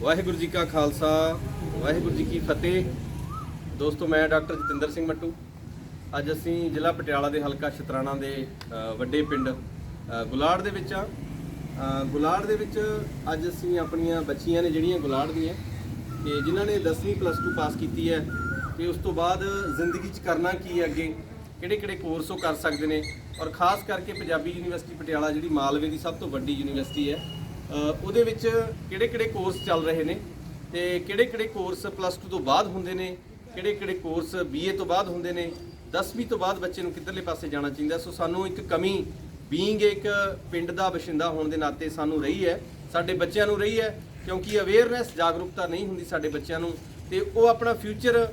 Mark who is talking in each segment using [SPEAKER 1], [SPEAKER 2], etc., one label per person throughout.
[SPEAKER 1] ਵਾਹਿਗੁਰੂ ਜੀ ਕਾ ਖਾਲਸਾ, ਵਾਹਿਗੁਰੂ ਜੀ ਕੀ ਫਤਿਹ। ਦੋਸਤੋ, ਮੈਂ ਡਾਕਟਰ ਜਤਿੰਦਰ ਸਿੰਘ ਮੱਟੂ। ਅੱਜ ਅਸੀਂ ਜ਼ਿਲ੍ਹਾ ਪਟਿਆਲਾ ਦੇ ਹਲਕਾ ਸ਼ਤਰਾਣਾ ਦੇ ਵੱਡੇ ਪਿੰਡ ਗੁਲਾੜ ਦੇ ਵਿੱਚ ਆ ਗੁਲਾੜ ਦੇ ਵਿੱਚ ਅੱਜ ਅਸੀਂ ਆਪਣੀਆਂ ਬੱਚੀਆਂ ਨੇ ਜਿਹੜੀਆਂ ਗੁਲਾੜ ਦੀਆਂ, ਤੇ ਜਿਨ੍ਹਾਂ ਨੇ 10ਵੀਂ ਪਲੱਸ 2 ਪਾਸ ਕੀਤੀ ਹੈ, ਤੇ ਉਸ ਤੋਂ ਬਾਅਦ ਜ਼ਿੰਦਗੀ 'ਚ ਕਰਨਾ ਕੀ ਹੈ ਅੱਗੇ? ਕਿਹੜੇ ਕਿਹੜੇ ਕੋਰਸ ਉਹ ਕਰ ਸਕਦੇ ਨੇ? ਔਰ ਖਾਸ ਕਰਕੇ ਪੰਜਾਬੀ ਯੂਨੀਵਰਸਿਟੀ ਪਟਿਆਲਾ ਜਿਹੜੀ ਮਾਲਵੇ ਦੀ ਸਭ ਤੋਂ ਵੱਡੀ ਯੂਨੀਵਰਸਿਟੀ ਹੈ ਉਹਦੇ ਵਿੱਚ ਕਿਹੜੇ ਕਿਹੜੇ ਕੋਰਸ ਚੱਲ ਰਹੇ ਨੇ ਤੇ ਕਿਹੜੇ ਕਿਹੜੇ ਕੋਰਸ ਪਲੱਸ 2 ਤੋਂ ਬਾਅਦ ਹੁੰਦੇ ਨੇ, ਕਿਹੜੇ ਕਿਹੜੇ ਕੋਰਸ ਬੀਏ ਤੋਂ ਬਾਅਦ ਹੁੰਦੇ ਨੇ 10ਵੀਂ ਤੋਂ ਬਾਅਦ ਬੱਚੇ ਨੂੰ ਕਿੱਧਰਲੇ ਪਾਸੇ ਜਾਣਾ ਚਾਹੀਦਾ। ਸੋ ਸਾਨੂੰ ਇੱਕ ਕਮੀ ਬੀਇੰਗ ਇੱਕ ਪਿੰਡ ਦਾ ਵਸਿੰਦਾ ਹੋਣ ਦੇ ਨਾਤੇ ਸਾਨੂੰ ਰਹੀ ਹੈ, ਸਾਡੇ ਬੱਚਿਆਂ ਨੂੰ ਰਹੀ ਹੈ, ਕਿਉਂਕਿ ਅਵੇਅਰਨੈਸ ਜਾਗਰੂਕਤਾ ਨਹੀਂ ਹੁੰਦੀ ਸਾਡੇ ਬੱਚਿਆਂ ਨੂੰ ਤੇ ਉਹ ਆਪਣਾ ਫਿਊਚਰ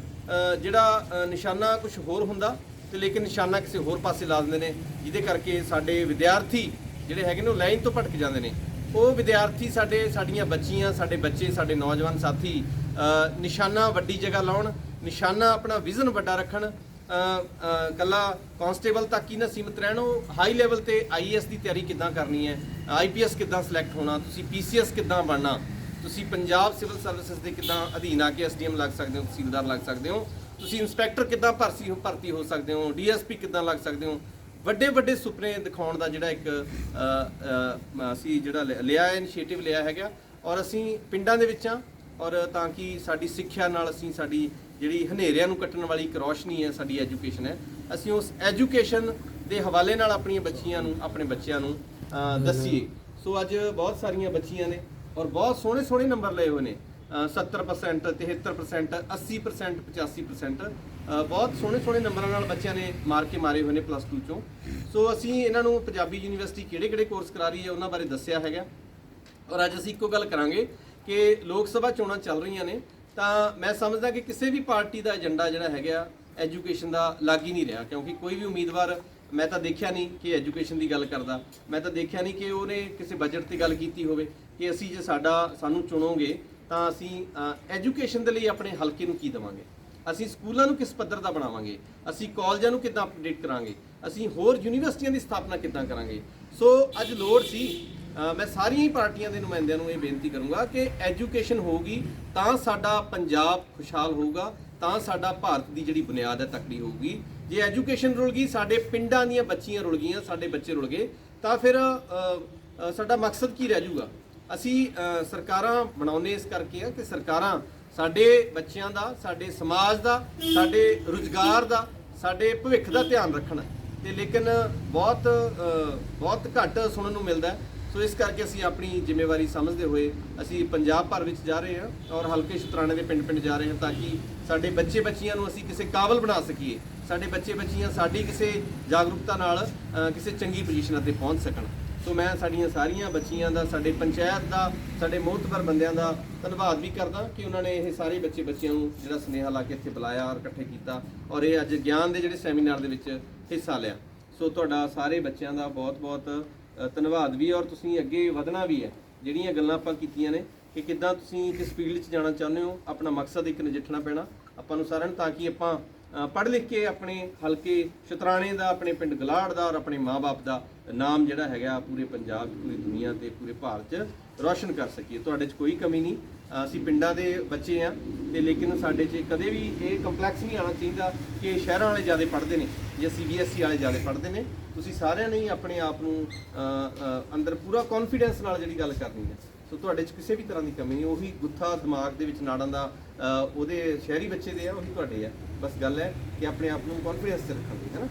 [SPEAKER 1] ਜਿਹੜਾ ਨਿਸ਼ਾਨਾ ਕੁਝ ਹੋਰ ਹੁੰਦਾ ਤੇ ਲੇਕਿਨ ਨਿਸ਼ਾਨਾ ਕਿਸੇ ਹੋਰ ਪਾਸੇ ਲਾ ਦਿੰਦੇ ਨੇ, ਜਿਹਦੇ ਕਰਕੇ ਸਾਡੇ ਵਿਦਿਆਰਥੀ ਜਿਹੜੇ ਹੈਗੇ ਨੇ ਉਹ ਲਾਈਨ ਤੋਂ ਭਟਕ ਜਾਂਦੇ ਨੇ। ਉਹ ਵਿਦਿਆਰਥੀ ਸਾਡੇ ਸਾਡੀਆਂ ਬੱਚੀਆਂ ਸਾਡੇ ਬੱਚੇ ਸਾਡੇ ਨੌਜਵਾਨ ਸਾਥੀ ਨਿਸ਼ਾਨਾ ਵੱਡੀ ਜਗ੍ਹਾ ਲਾਉਣ ਨਿਸ਼ਾਨਾ ਆਪਣਾ ਵਿਜ਼ਨ ਵੱਡਾ ਰੱਖਣ ਅ, ਅ, ਕੱਲਾ ਕਾਂਸਟੇਬਲ ਤੱਕ ਹੀ ਨਾ ਸੀਮਿਤ ਰਹਿਣ ਉਹ ਹਾਈ ਲੈਵਲ ਤੇ ਆਈਐਸ ਦੀ ਤਿਆਰੀ ਕਿੱਦਾਂ ਕਰਨੀ ਹੈ? ਆਈਪੀਐਸ ਕਿੱਦਾਂ ਸਿਲੈਕਟ ਹੋਣਾ? ਤੁਸੀਂ ਪੀਸੀਐਸ ਕਿੱਦਾਂ ਬਣਨਾ? ਤੁਸੀਂ ਪੰਜਾਬ ਸਿਵਲ ਸਰਵਿਸਿਜ਼ ਦੇ ਕਿੱਦਾਂ ਅਧੀਨ ਆ ਕੇ ਐਸਡੀਐਮ ਲੱਗ ਸਕਦੇ ਹੋ ਤਹਿਸੀਲਦਾਰ ਲੱਗ ਸਕਦੇ ਹੋ? ਤੁਸੀਂ ਇੰਸਪੈਕਟਰ ਕਿੱਦਾਂ ਭਰਤੀ ਹੋ ਭਰਤੀ ਹੋ ਸਕਦੇ ਹੋ? ਡੀਐਸਪੀ ਕਿੱਦਾਂ ਲੱਗ ਸਕਦੇ ਹੋ? ਵੱਡੇ ਵੱਡੇ ਸੁਪਨੇ ਦਿਖਾਉਣ ਦਾ ਜਿਹੜਾ ਇੱਕ ਅਸੀਂ ਜਿਹੜਾ ਲਿ- ਲਿਆ ਇਨੀਸ਼ੀਏਟਿਵ ਲਿਆ ਹੈਗਾ। ਔਰ ਅਸੀਂ ਪਿੰਡਾਂ ਦੇ ਵਿੱਚ ਆ ਔਰ ਤਾਂ ਕਿ ਸਾਡੀ ਸਿੱਖਿਆ ਨਾਲ ਅਸੀਂ ਸਾਡੀ ਜਿਹੜੀ ਹਨੇਰਿਆਂ ਨੂੰ ਕੱਟਣ ਵਾਲੀ ਇੱਕ ਰੋਸ਼ਨੀ ਹੈ, ਸਾਡੀ ਐਜੂਕੇਸ਼ਨ ਹੈ। ਅਸੀਂ ਉਸ ਐਜੂਕੇਸ਼ਨ ਦੇ ਹਵਾਲੇ ਨਾਲ ਆਪਣੀਆਂ ਬੱਚੀਆਂ ਨੂੰ, ਆਪਣੇ ਬੱਚਿਆਂ ਨੂੰ ਦੱਸੀਏ। ਸੋ ਅੱਜ ਬਹੁਤ ਸਾਰੀਆਂ ਬੱਚੀਆਂ ਨੇ ਔਰ ਬਹੁਤ ਸੋਹਣੇ ਸੋਹਣੇ ਨੰਬਰ ਲਏ ਹੋਏ ਨੇ। 70% 73% 80% 85% ਬਹੁਤ ਸੋਹਣੇ ਸੋਹਣੇ ਨੰਬਰਾਂ ਨਾਲ ਬੱਚਿਆਂ ਨੇ ਮਾਰ ਕੇ ਮਾਰੇ ਹੋਏ ਨੇ ਪਲੱਸ 2 ਚੋਂ। ਸੋ ਅਸੀਂ ਇਹਨਾਂ ਨੂੰ ਪੰਜਾਬੀ ਯੂਨੀਵਰਸਿਟੀ ਕਿਹੜੇ ਕਿਹੜੇ ਕੋਰਸ ਕਰਾ ਰਹੀ ਹੈ ਉਹਨਾਂ ਬਾਰੇ ਦੱਸਿਆ ਹੈਗਾ। ਔਰ ਅੱਜ ਅਸੀਂ ਇੱਕੋ ਗੱਲ ਕਰਾਂਗੇ ਕਿ ਲੋਕ ਸਭਾ ਚੋਣਾਂ ਚੱਲ ਰਹੀਆਂ ਨੇ, ਤਾਂ ਮੈਂ ਸਮਝਦਾ ਕਿ ਕਿਸੇ ਵੀ ਪਾਰਟੀ ਦਾ ਏਜੰਡਾ ਜਿਹੜਾ ਹੈਗਾ ਐਜੂਕੇਸ਼ਨ ਦਾ ਲੱਗ ਹੀ ਨਹੀਂ ਰਿਹਾ, ਕਿਉਂਕਿ ਕੋਈ ਵੀ ਉਮੀਦਵਾਰ, ਮੈਂ ਤਾਂ ਦੇਖਿਆ ਨਹੀਂ ਕਿ ਐਜੂਕੇਸ਼ਨ ਦੀ ਗੱਲ ਕਰਦਾ। ਮੈਂ ਤਾਂ ਦੇਖਿਆ ਨਹੀਂ ਕਿ ਉਹਨੇ ਕਿਸੇ ਬਜਟ ਤੇ ਗੱਲ ਕੀਤੀ ਹੋਵੇ ਕਿ ਅਸੀਂ ਜੇ ਸਾਡਾ, ਸਾਨੂੰ ਚੁਣੋਗੇ ਤਾਂ ਅਸੀਂ ਐਜੂਕੇਸ਼ਨ ਦੇ ਲਈ ਆਪਣੇ ਹਲਕੇ ਨੂੰ ਕੀ ਦੇਵਾਂਗੇ? ਅਸੀਂ ਸਕੂਲਾਂ ਨੂੰ ਕਿਸ ਪੱਧਰ ਦਾ ਬਣਾਵਾਂਗੇ? ਅਸੀਂ ਕਾਲਜਾਂ ਨੂੰ ਕਿੱਦਾਂ ਅਪਡੇਟ ਕਰਾਂਗੇ? ਅਸੀਂ ਹੋਰ ਯੂਨੀਵਰਸਿਟੀਆਂ ਦੀ ਸਥਾਪਨਾ ਕਿੱਦਾਂ ਕਰਾਂਗੇ? ਸੋ ਅੱਜ ਲੋੜ ਸੀ ਮੈਂ ਸਾਰੀਆਂ ਹੀ ਪਾਰਟੀਆਂ ਦੇ ਨੁਮਾਇੰਦਿਆਂ ਨੂੰ ਇਹ ਬੇਨਤੀ ਕਰੂੰਗਾ ਕਿ ਐਜੂਕੇਸ਼ਨ ਹੋਊਗੀ, ਤਾਂ ਸਾਡਾ ਪੰਜਾਬ ਖੁਸ਼ਹਾਲ ਹੋਊਗਾ, ਤਾਂ ਸਾਡਾ ਭਾਰਤ ਦੀ ਜਿਹੜੀ ਬੁਨਿਆਦ ਹੈ ਤਕੜੀ ਹੋਊਗੀ। ਜੇ ਐਜੂਕੇਸ਼ਨ ਰੁਲ ਗਈ, ਸਾਡੇ ਪਿੰਡਾਂ ਦੀਆਂ ਬੱਚੀਆਂ ਰੁਲ ਗਈਆਂ, ਸਾਡੇ ਬੱਚੇ ਰੁਲ ਗਏ, ਤਾਂ ਫਿਰ ਸਾਡਾ ਮਕਸਦ ਕੀ ਰਹਿ ਜਾਊਗਾ? ਅਸੀਂ ਸਰਕਾਰਾਂ ਬਣਾਉਨੇ ਇਸ ਕਰਕੇ ਆ ਕਿ ਸਰਕਾਰਾਂ ਸਾਡੇ ਬੱਚਿਆਂ ਦਾ, ਸਾਡੇ ਸਮਾਜ ਦਾ, ਸਾਡੇ ਰੁਜ਼ਗਾਰ ਦਾ, ਸਾਡੇ ਭਵਿੱਖ ਦਾ ਧਿਆਨ ਰੱਖਣਾ। ਤੇ ਲੇਕਿਨ ਬਹੁਤ ਬਹੁਤ ਘੱਟ ਸੁਣਨ ਨੂੰ ਮਿਲਦਾ ਸੋ ਇਸ ਕਰਕੇ ਅਸੀਂ ਆਪਣੀ ਜ਼ਿੰਮੇਵਾਰੀ ਸਮਝਦੇ ਹੋਏ ਅਸੀਂ ਪੰਜਾਬ ਭਰ ਵਿੱਚ ਜਾ ਰਹੇ ਹਾਂ ਔਰ ਹਲਕੇ ਸ਼ਤਰਾਣੇ ਦੇ ਪਿੰਡ-ਪਿੰਡ ਜਾ ਰਹੇ ਹਾਂ ਤਾਂ ਕਿ ਸਾਡੇ ਬੱਚੇ ਬੱਚੀਆਂ ਨੂੰ ਅਸੀਂ ਕਿਸੇ ਕਾਬਲ ਬਣਾ ਸਕੀਏ। ਸਾਡੇ ਬੱਚੇ ਬੱਚੀਆਂ ਸਾਡੀ ਕਿਸੇ ਜਾਗਰੂਕਤਾ ਨਾਲ ਕਿਸੇ ਚੰਗੀ ਪੋਜੀਸ਼ਨਾਂ ਤੇ ਪਹੁੰਚ ਸਕਣ। ਸੋ ਮੈਂ ਸਾਡੀਆਂ ਸਾਰੀਆਂ ਬੱਚੀਆਂ ਦਾ, ਸਾਡੇ ਪੰਚਾਇਤ ਦਾ, ਸਾਡੇ ਮੋਹਤਬਰ ਬੰਦਿਆਂ ਦਾ ਧੰਨਵਾਦ ਵੀ ਕਰਦਾ ਕਿ ਉਹਨਾਂ ਨੇ ਇਹ ਸਾਰੇ ਬੱਚੇ ਬੱਚਿਆਂ ਨੂੰ ਜਿਹੜਾ ਸਨੇਹਾ ਲਾ ਕੇ ਇੱਥੇ ਬੁਲਾਇਆ ਔਰ ਇਕੱਠੇ ਕੀਤਾ ਔਰ ਇਹ ਅੱਜ ਗਿਆਨ ਦੇ ਜਿਹੜੇ ਸੈਮੀਨਾਰ ਦੇ ਵਿੱਚ ਹਿੱਸਾ ਲਿਆ। ਸੋ ਤੁਹਾਡਾ ਸਾਰੇ ਬੱਚਿਆਂ ਦਾ ਬਹੁਤ-ਬਹੁਤ ਧੰਨਵਾਦ ਵੀ ਔਰ ਤੁਸੀਂ ਅੱਗੇ ਵਧਣਾ ਵੀ ਹੈ। ਜਿਹੜੀਆਂ ਗੱਲਾਂ ਆਪਾਂ ਕੀਤੀਆਂ ਨੇ ਕਿ ਕਿੱਦਾਂ ਤੁਸੀਂ ਕਿਸ ਫੀਲਡ 'ਚ ਜਾਣਾ ਚਾਹੁੰਦੇ ਹੋ, ਆਪਣਾ ਮਕਸਦ ਇੱਕ ਨਜਿੱਠਣਾ ਪੈਣਾ। ਆਪਾਂ ਨੂੰ ਸਾਰਿਆਂ ਨੂੰ ਤਾਂ ਕਿ ਆਪਾਂ ਪੜ੍ਹ ਲਿਖ ਕੇ ਆਪਣੇ ਹਲਕੇ ਸ਼ਤਰਾਣੇ ਦਾ, ਆਪਣੇ ਪਿੰਡ ਗਲਾੜ ਦਾ ਔਰ ਆਪਣੇ ਮਾਪੇ ਦਾ ਨਾਮ ਜਿਹੜਾ ਹੈਗਾ ਪੂਰੇ ਪੰਜਾਬ, ਪੂਰੀ ਦੁਨੀਆ ਤੇ, ਪੂਰੇ ਭਾਰਤ 'ਚ ਰੌਸ਼ਨ ਕਰ ਸਕੀਏ। ਤੁਹਾਡੇ 'ਚ ਕੋਈ ਕਮੀ ਨਹੀਂ। ਅਸੀਂ ਪਿੰਡਾਂ ਦੇ ਬੱਚੇ ਆ ਤੇ ਲੇਕਿਨ ਸਾਡੇ 'ਚ ਕਦੇ ਵੀ ਇਹ ਕੰਪਲੈਕਸ ਨਹੀਂ ਆਉਣਾ ਚਾਹੀਦਾ ਕਿ ਸ਼ਹਿਰਾਂ ਵਾਲੇ ਜ਼ਿਆਦਾ ਪੜ੍ਹਦੇ ਨੇ ਜਾਂ ਸੀਬੀਐਸਈ ਵਾਲੇ ਜ਼ਿਆਦਾ ਪੜ੍ਹਦੇ ਨੇ। ਤੁਸੀਂ ਸਾਰਿਆਂ ਨੇ ਆਪਣੇ ਆਪ ਨੂੰ ਅੰਦਰ ਪੂਰਾ ਕੌਨਫੀਡੈਂਸ ਨਾਲ ਜਿਹੜੀ ਗੱਲ ਕਰਨੀ ਹੈ। ਸੋ ਤੁਹਾਡੇ 'ਚ ਕਿਸੇ ਵੀ ਤਰ੍ਹਾਂ ਦੀ ਕਮੀ ਨਹੀਂ ਉਹੀ ਗੁੱਥਾ ਦਿਮਾਗ ਦੇ ਵਿੱਚ ਨਾੜਾਂ ਦਾ ਅ, ਉਹਦੇ ਸ਼ਹਿਰੀ ਬੱਚੇ ਦੇ ਆ ਉਹੀ ਤੁਹਾਡੇ ਆ। ਬਸ ਗੱਲ ਹੈ ਕਿ ਆਪਣੇ ਆਪ ਨੂੰ ਕੌਨਫੀਡੈਂਸ 'ਚ ਰੱਖਣ ਦੀ ਹੈ ਨਾ?